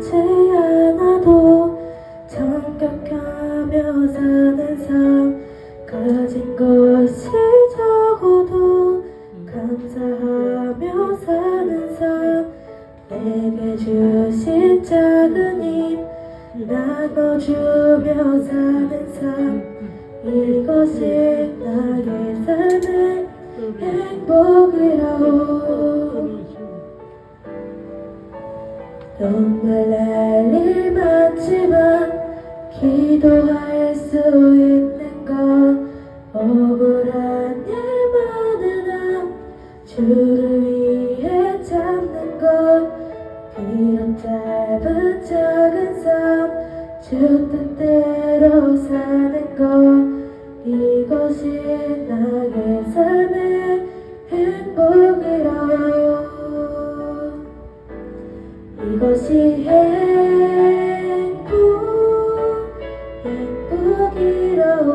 어려워하지 않아도 정격하며 사는 삶 가진 것이 적어도 감사하며 사는 삶 내게 주신 작은 힘 나눠주며 사는 삶 이것이 나의 삶의 행복이라 정말 날일 많지만 기도할 수 있는 건 억울한 일 많으나 주를 위해 참는 것 비록 짧은 작은 삶주 뜻대로 사는 것 이것이 나의 삶의 행복이라 이것이 행복 행복이라오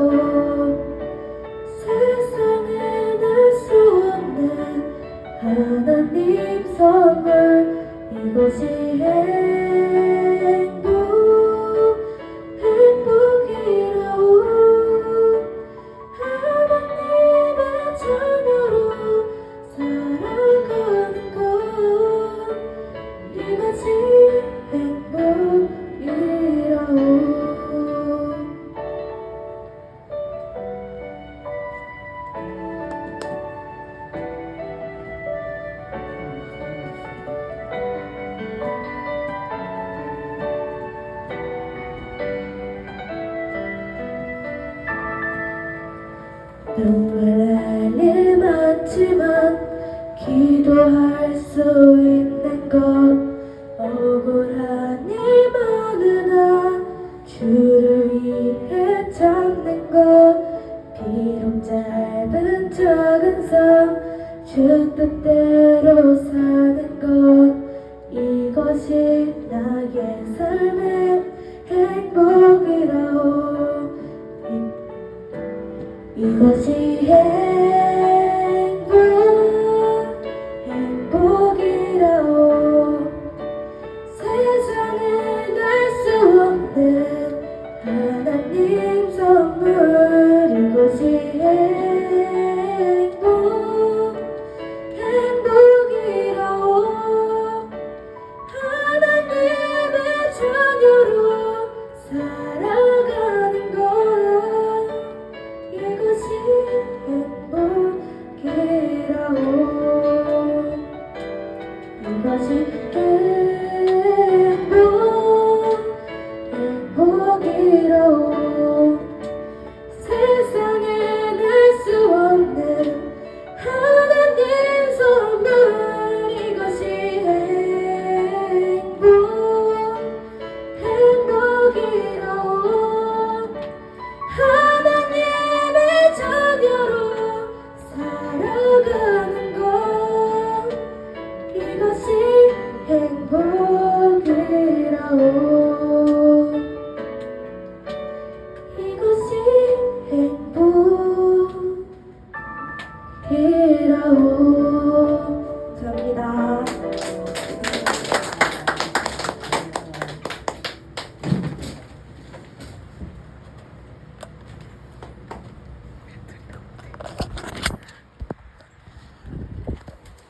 세상에 날수 없는 하나님 선물 이것이 행복 정말 할일 많지만 기도할 수 있는 것. 억울한 일 많으나 주를 위해 참는 것. 비록 짧은 작은 삶주 뜻대로 사는 것. 이것이 나의 삶의 행복이라오 如果今夜